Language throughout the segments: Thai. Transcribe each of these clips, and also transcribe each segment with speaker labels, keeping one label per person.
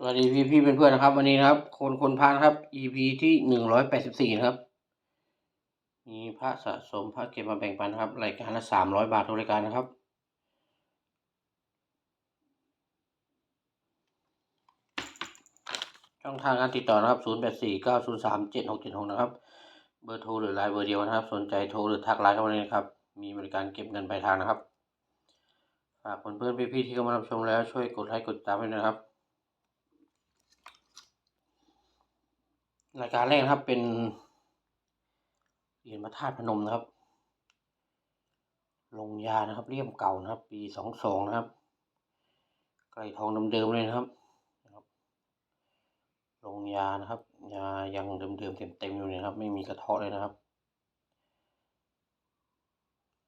Speaker 1: สวัสดีพี่พี่เพื่อนนะครับ วันนี้นะครับ คนคนพานครับ EP ที่หนึ่งร้อยแปดสิบสี่นะครับ มีพระสะสมพระเก็บมาแบ่งปันครับ รายการละสามร้อยบาททุกรายการนะครับ ช่องทางการติดต่อนะครับศูนย์แปดสี่เก้าศูนย์สามเจ็ดหกเจ็ดหกนะครับ เบอร์โทรหรือไลน์เบอร์เดียวนะครับ สนใจโทรหรือทักไลน์เข้ามาเลยนะครับ มีบริการเก็บเงินปลายทางนะครับ ฝากเพื่อนๆพี่ๆที่เข้ามารับชมแล้วช่วยกดไลค์กดติดตามด้วยนะครับ รายการแรกนะครับเป็นเหรียญพระธาตุพนมนะครับ ลงยานะครับเลี่ยมเก่านะครับ ปีสองสองนะครับไก่ทองเดิมๆเลยนะครับนะครับ ลงยานะครับ ยายังเดิมๆเต็มๆอยู่นะครับ ไม่มีกระเทาะเลยนะครับ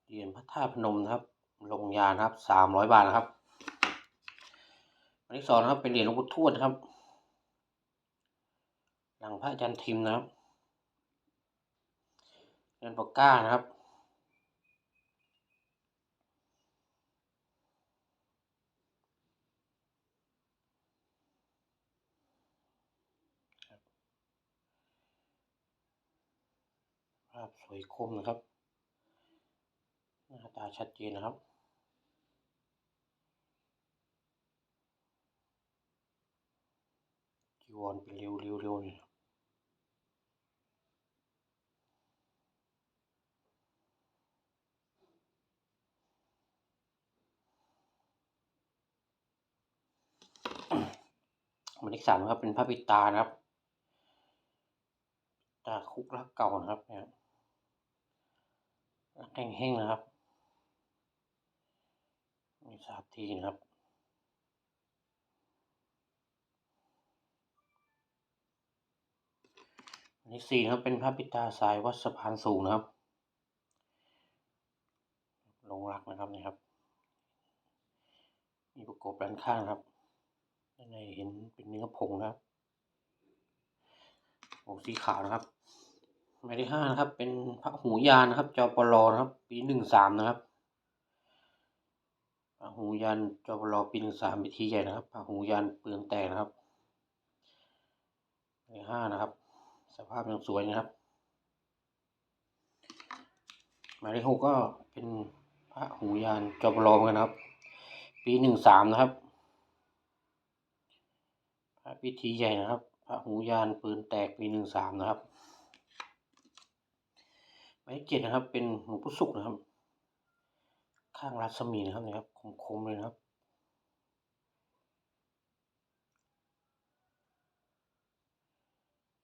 Speaker 1: เหรียญพระธาตุพนมนะครับ ลงยานะครับสามร้อยบาทนะครับอันที่สองนะครับเป็นเหรียญหลวงปู่ทวดนะครับ หลังพระอาจารย์ทิมนะครับเงินปากก้านะครับภาพสวยคมนะครับ หน้าตาชัดเจนนะครับจีวรเป็นเรียวเรียวเรียวเนี่ย หมายเลขสามครับเป็นพระปิตานะครับตาคุกรักเก่านะครับเนี่ยรักแห้งๆนะครับมีสาบทีนะครับอันที่สี่ครับเป็นพระปิตาสายวัดสะพานสูงนะครับลงรักนะครับนี่ครับ มีประกบด้านข้างครับ ในเห็นเป็นเนื้อผงนะครับผงสีขาวนะครับหมายที่ห้านะครับ เป็นพระหูยานนะครับจอปลอนะครับ ปีหนึ่งสามนะครับพระหูยานจอปลอปีหนึ่งสามพิธีใหญ่นะครับพระหูยานเปลืองแตกนะครับหมายที่ห้านะครับ สภาพยังสวยนะครับ หมายเลขหกก็เป็นพระหูยานจอปลอเหมือนกันครับ ปีหนึ่งสามนะครับ พระพิธีใหญ่นะครับพระหูยานปืนแตกปีหนึ่งสามนะครับหมายเลขเจ็ดนะครับ เป็นหลวงปู่สุขนะครับ ข้างรัศมีนะครับนะครับคมๆเลยนะครับ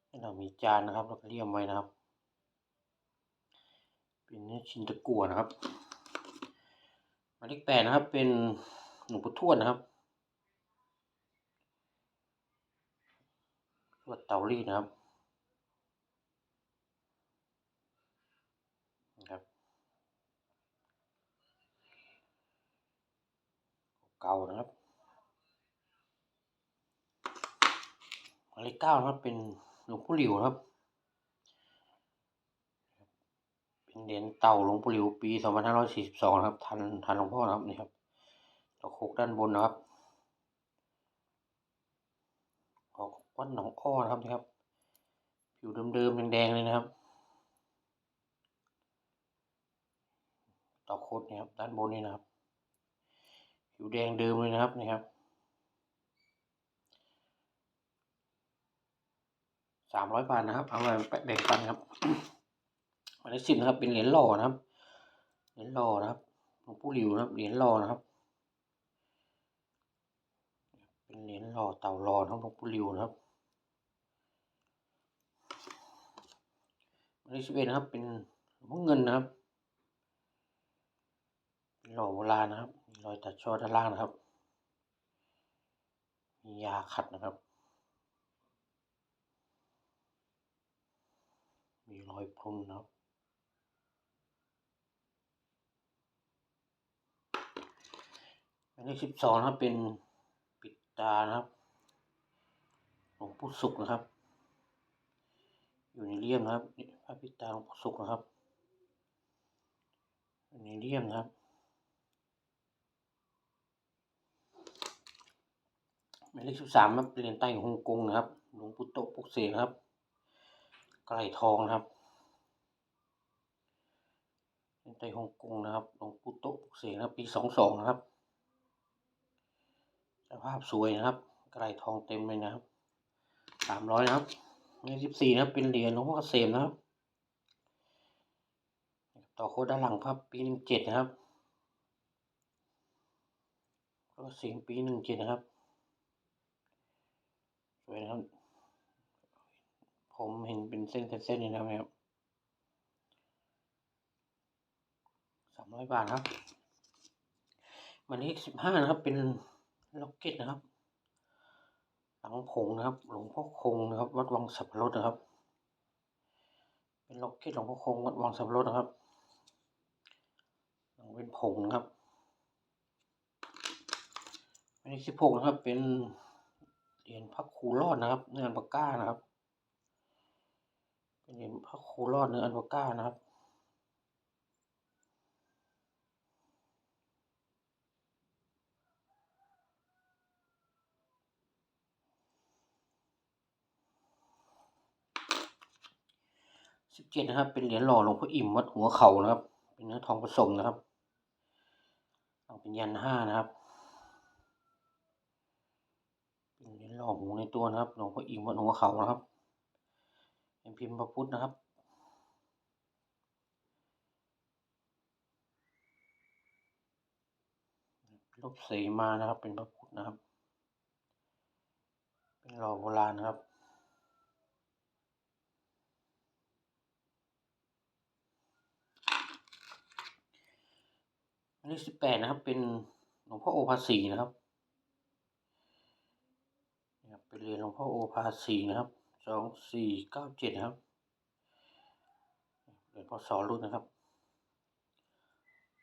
Speaker 1: ให้เรามีจานนะครับแล้วก็เลี่ยมไว้นะครับ เป็นเนื้อชิ้นตะกั่วนะครับหมายเลขแปดนะครับ เป็นหลวงปู่ทวดนะครับ ทวดเตารีดนะครับนะครับเก่านะครับหมายเลขเก้านะครับเป็นหลวงปู่หลิวนะครับเป็นเหรียญเต่าหลวงปู่หลิวปีสองพันห้าร้อยสี่สิบสองนะครับทันทันหลวงพ่อนะครับนี่ครับตะโคกด้านบนนะครับ ออก วัดหนองอ้อนะครับนี่ครับ ผิวเดิมๆแดงๆเลยนะครับ ต่อโคดเนี่ครับด้านบนนี่นะครับ ผิวแดงเดิมเลยนะครับนี่ครับสามร้อยบาทนะครับ เอามาแบ่งปันครับหมายเลขสิบนะครับ เป็นเหรียญหล่อนะครับ เหรียญหล่อนะครับหลวงปู่หลิวนะครับ เหรียญหล่อนะครับเป็นเหรียญหล่อเต่าหล่อนะครับหลวงปู่หลิวนะครับ หมายเลขสิบเอ็ดนะครับ เป็นหลวงพ่อเงินนะครับเป็นหล่อโบราณนะครับมีรอยตัดช่อด้านล่างนะครับ มียาขัดนะครับ มีรอยพรุนนะครับหมายเลขสิบสองนะครับเป็นปิดตานะครับหลวงปู่สุขนะครับ อยู่ในเลี่ยมนะครับ พระปิตาหลวงปู่สุขนะครับอยู่ในเลี่ยมนะครับ หมายเลขสิบสามครับเหรียญไต้ฮ่องกงนะครับ หลวงปู่โตปุกเสกนะครับ ไกลทองนะครับเหรียญไต้ฮ่องกงนะครับ หลวงปู่โตปุกเสกนะครับ ปีสองสองนะครับ สภาพสวยนะครับ ไกลทองเต็มเลยนะครับ สามร้อยนะครับเลขสิบสี่นะครับ เป็นเหรียญหลวงพ่อเกษมนะครับ ต่อโคด้านหลังครับปีหนึ่งเจ็ดนะครับก็เสียงปีหนึ่งเจ็ดนะครับสวยนะครับ ผมเห็นเป็นเส้นเป็นเส้นนี่นะครับสามร้อยบาทครับหมันเลขสิบห้านะครับ เป็นล็อกเก็ตนะครับ หลังผงนะครับ หลวงพ่อคงนะครับ วัดวังสับปะรดนะครับ เป็นล็อกเก็ตหลวงพ่อคงวัดวังสับปะรดนะครับ เป็นผงนะครับหมันเลขสิบหกนะครับ เป็นเหรียญพระครูรอดนะครับ เนื้ออันปาก้านะครับ เป็นเหรียญพระครูรอดเนื้ออันปาก้านะครับสิบเจ็ดนะครับ เป็นเหรียญหล่อหลวงพ่ออิ่มวัดหัวเขานะครับ เป็นเนื้อทองผสมนะครับ เอาเป็นยันห้านะครับเป็นเหรียญหล่อหูในตัวนะครับหลวงพ่ออิ่มวัดหัวเขานะครับเป็นพิมพ์พระพุทธนะครับลบเสมานะครับ เป็นพระพุทธนะครับ เป็นหล่อโบราณนะครับ อันนี้สิบแปดนะครับ เป็นหลวงพ่อโอภาสีนะครับนะครับเป็นเรียญหลวงพ่อโอภาสีนะครับสองสี่เก้าเจ็ดนะครับเรียญพศรุ่นนะครับ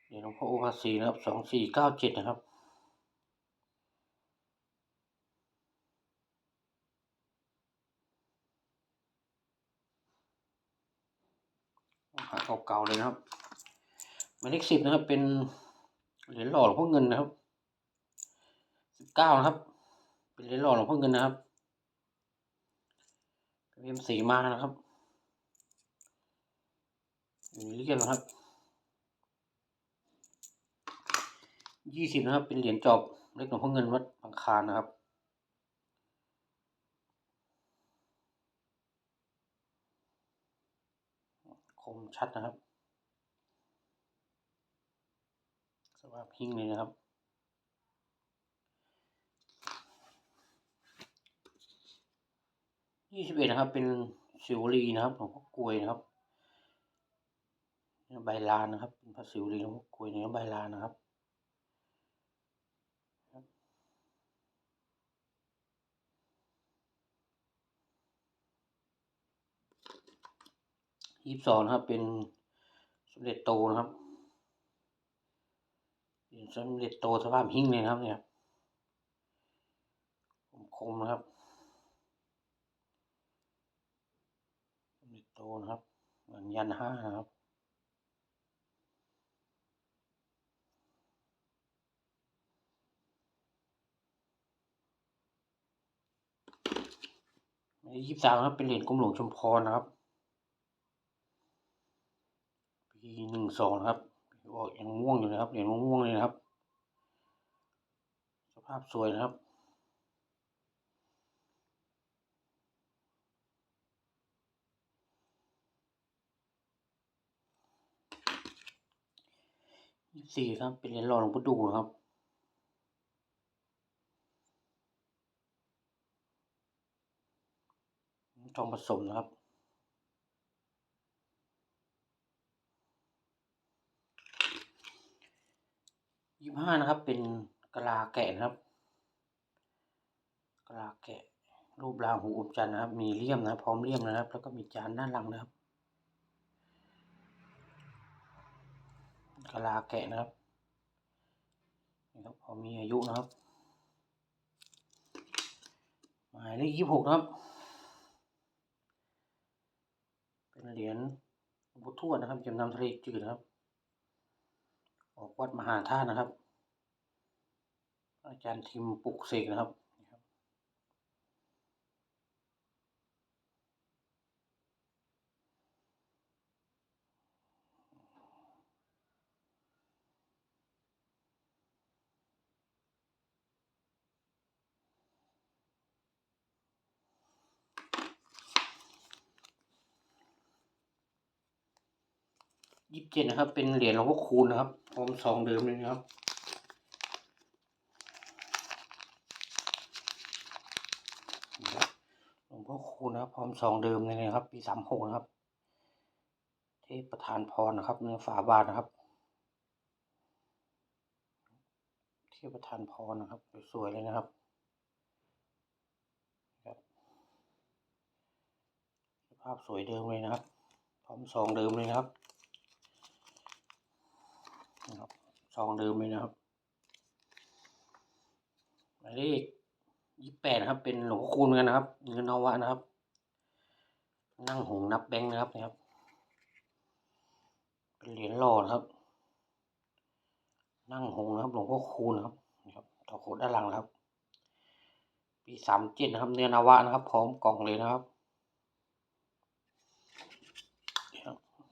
Speaker 1: เรียญหลวงพ่อโอภาสีนะครับสองสี่เก้าเจ็ดนะครับหาเก่าๆเลยนะครับหมายเลขสิบนะครับเป็น เหรียญหล่อหลวงพ่อเงินนะครับสิบเก้านะครับ เป็นเหรียญหล่อหลวงพ่อเงินนะครับเป็นเอ็มสีมานะครับอยู่ในเรียบนะครับยี่สิบนะครับ เป็นเหรียญจอบเล็กหลวงพ่อเงินวัดบางคานนะครับคมชัดนะครับ สภาพิ้งเลยนะครับ ยี่สิบเอ็ดนะครับ เป็นสิวลีนะครับหลวงพ่อกลวยนะครับใบลานนะครับ เป็นพระสิวลีหลวงพ่อกลวยเนื้อใบลานนะครับยี่สิบสองนะครับ เป็นสมเด็จโตนะครับ สมเด็จโตสภาพหิ้งเลยครับ เนี่ยคมๆนะครับสมเด็จโตนะครับเหมือนยันห้านะครับยี่สิบสามครับเป็นเหรียญกรมหลวงชุมพรนะครับ ปีหนึ่งสองครับ บอกยังม่วงอยู่นะครับเหรียญม่วงๆเลยนะครับ สภาพสวยนะครับยี่สี่ครับเป็นเหรียญหล่อหลวงปู่ดูนะครับทองผสมนะครับ ห้านะครับ เป็นกะลาแกะนะครับกะลาแกะ รูปราหูอมจันทร์นะครับ มีเลี่ยมนะพร้อมเลี่ยมนะครับ แล้วก็มีจานด้านหลังนะครับกะลาแกะนะครับนี่ครับพอมีอายุนะครับหมายเลขยี่สิบหกนะครับ เป็นเหรียญหลวงปู่ทวดนะครับจำนำทะเลจืดนะครับ ออกวัดมหาธาตุนะครับ อาจารย์ทิมปุกเสกนะครับยี่สิบเจ็ดนะครับ เป็นเหรียญหลวงพ่อคูณนะครับพร้อมสองเดิมเลยนะครับ นะครับ พร้อมซองเดิมเลยนะครับ ปีสามหกนะครับ เทพประธานพรนะครับ เนื้อฝาบาทนะครับ เทพประธานพรนะครับ สวยๆเลยนะครับครับภาพสวยเดิมเลยนะครับ พร้อมซองเดิมเลยนะครับนะครับซองเดิมเลยนะครับหมายเลขยี่แปดนะครับ เป็นหลวงคูณกันนะครับ เงินนวะนะครับ นั่งหงนับแบงค์นะครับนะครับ เป็นเหรียญหล่อนะครับ นั่งหงนะครับหลวงพ่อคูณนะครับนะครับต่อโคดด้านหลังครับ ปีสามเจ็ดนะครับ เนื้อนาวะนะครับ พร้อมกล่องเลยนะครับ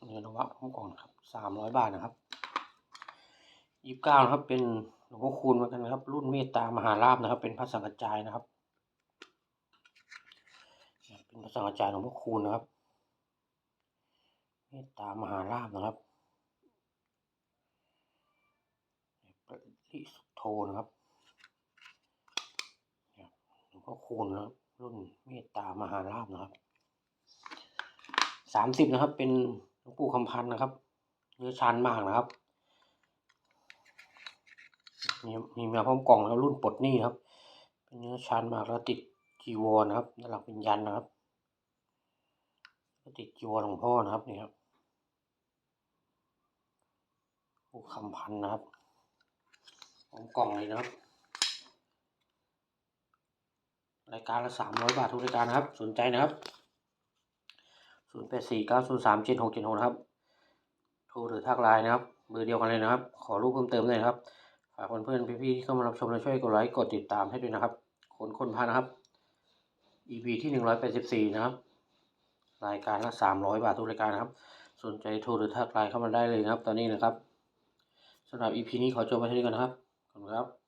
Speaker 1: เนื้อนาวะพร้อมกล่องครับสามร้อยบาทนะครับยี่สิบเก้านะครับเป็นหลวงพ่อคูณเหมือนกันนะครับ รุ่นเมตตามหาลาภนะครับ เป็นพระสังฆจายนะครับ เป็นพระ สังฆจายหลวงพ่อคูณนะครับเมตตามหาลาภนะครับปริสุทโธนะครับหลวงพ่อคูณนะครับ รุ่นเมตตามหาลาภนะครับสามสิบนะครับ เป็นหลวงปู่คำพันธ์นะครับ เนื้อชานมากนะครับมีมีมาพร้อมกล่องแล้วรุ่นปลดหนี้ครับ เป็นเนื้อชานมากแล้วติดจีวรนะครับด้านหลังเป็นยันนะครับ ติดจีวรหลวงพ่อนะครับนี่ครับผู้คำพันนะครับพร้อมกล่องเลยนะครับ รายการละสามร้อยบาททุกรายการนะครับ สนใจนะครับศูนย์แปดสี่เก้าศูนย์สามเจ็ดหกเจ็ดหกนะครับ โทรหรือทักไลน์นะครับ เบอร์เดียวกันเลยนะครับ ขอรูปเพิ่มเติมหน่อยนะครับ ฝากเพื่อนๆพี่ๆที่เข้ามารับชมและช่วยกดไลค์ กดติดตามให้ด้วยนะครับ คนคนพานะครับ EP ที่หนึ่งร้อยแปดสิบสี่นะครับ รายการละสามร้อยบาททุกรายการนะครับ สนใจโทรหรือทักไลน์เข้ามาได้เลยนะครับ ตอนนี้นะครับสำหรับอีพีนี้ขอจบไปเท่านี้ก่อนนะครับขอบคุณครับ